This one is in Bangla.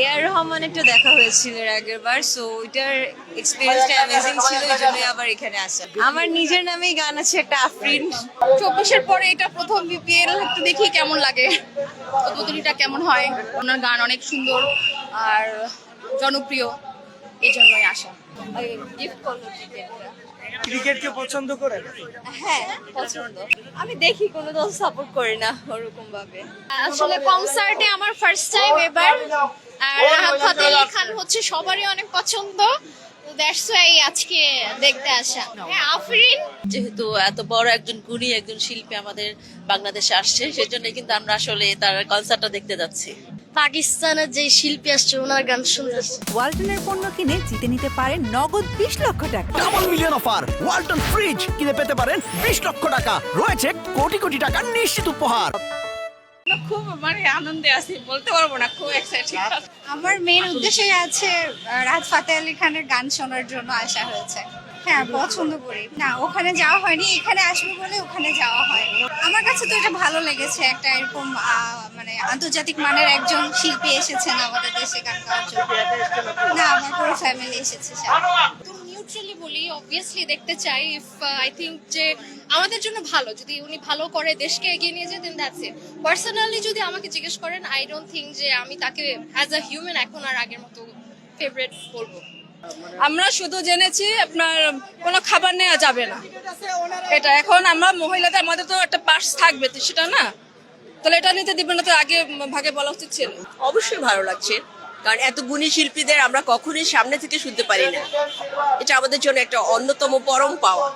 এ আর রহমান একটা দেখা হয়েছিল এর আগের বার সো ওইটার এক্সপিরিয়েন্সটা অ্যামেজিং ছিল ওই জন্য আবার এখানে আসা। আমার নিজের নামেই গান আছে একটা আফরিন। চব্বিশের পরে এটা প্রথম বিপিএল একটু দেখি কেমন লাগে। উদ্বোধনীটা কেমন হয়। ওনার গান অনেক সুন্দর আর জনপ্রিয়। এই জন্যই আসা গিফট করল টিকেটটা ক্রিকেটকে পছন্দ করেন হ্যাঁ পছন্দ। আমি দেখি কোনো দল সাপোর্ট করি না ওরকম ভাবে আসলে কনসার্টে আমার ফার্স্ট টাইম এবার। আর রাহাত ফাতে খান হচ্ছে সবারই অনেক পছন্দ। দ্যাটস ওয়াই আজকে দেখতে আসা। হ্যাঁ আফরিন? যেহেতু এত বড় একজন গুণী একজন শিল্পী আমাদের বাংলাদেশে আসছে সেজন্য কিন্তু আমরা আসলে তার কনসার্টটা দেখতে যাচ্ছি। পাকিস্তানের যে শিল্পী আসছে ওনার গান শুনতে ওয়ালটনের পণ্য কিনে জিতে নিতে পারেন নগদ বিশ লক্ষ টাকা। Double million offer Walton fridge কিনে পেতে পারেন বিশ লক্ষ টাকা। রয়েছে কোটি কোটি টাকার নিশ্চিত উপহার। খুব মানে আনন্দে আছি, বলতে পারব না, খুব এক্সাইটেড আমার মেন উদ্দেশ্যই আছে রাহাত ফাতে আলী খানের গান শোনার জন্য আসা হয়েছে। হ্যাঁ পছন্দ করি। না, ওখানে যাওয়া হয়নি, এখানে আসব বলে ওখানে যাওয়া হয় আমার কাছে তো এটা ভালো লেগেছে, একটা এরকম মানে আন্তর্জাতিক মানের একজন শিল্পী এসেছেন আমাদের দেশে গান গাওয়ার জন্য। না, আমার পুরো ফ্যামিলি এসেছে নিউট্রালি বলি অবভিয়াসলি দেখতে চাই ইফ আই থিঙ্ক যে আমাদের জন্য ভালো যদি উনি ভালো করে দেশকে এগিয়ে নিয়ে যেতেন দ্যাটস ইট পার্সোনালি যদি আমাকে জিজ্ঞেস করেন আই ডোন্ট থিঙ্ক যে আমি তাকে অ্যাজ আ হিউম্যান এখন আর আগের মতো ফেভারিট বলব। আমরা শুধু জেনেছি আপনার কোনো খাবার নেওয়া যাবে না। এটা এখন আমরা মহিলাদের আমাদের তো একটা পার্স থাকবে তো সেটা না? তাহলে এটা নিতে দিবেন না তো আগে ভাগে বলা উচিত ছিল। অবশ্যই ভালো লাগছে। কারণ এত গুণী শিল্পীদের আমরা কখনোই সামনে থেকে শুনতে পারি না। এটা আমাদের জন্য একটা অন্যতম পরম পাওয়া।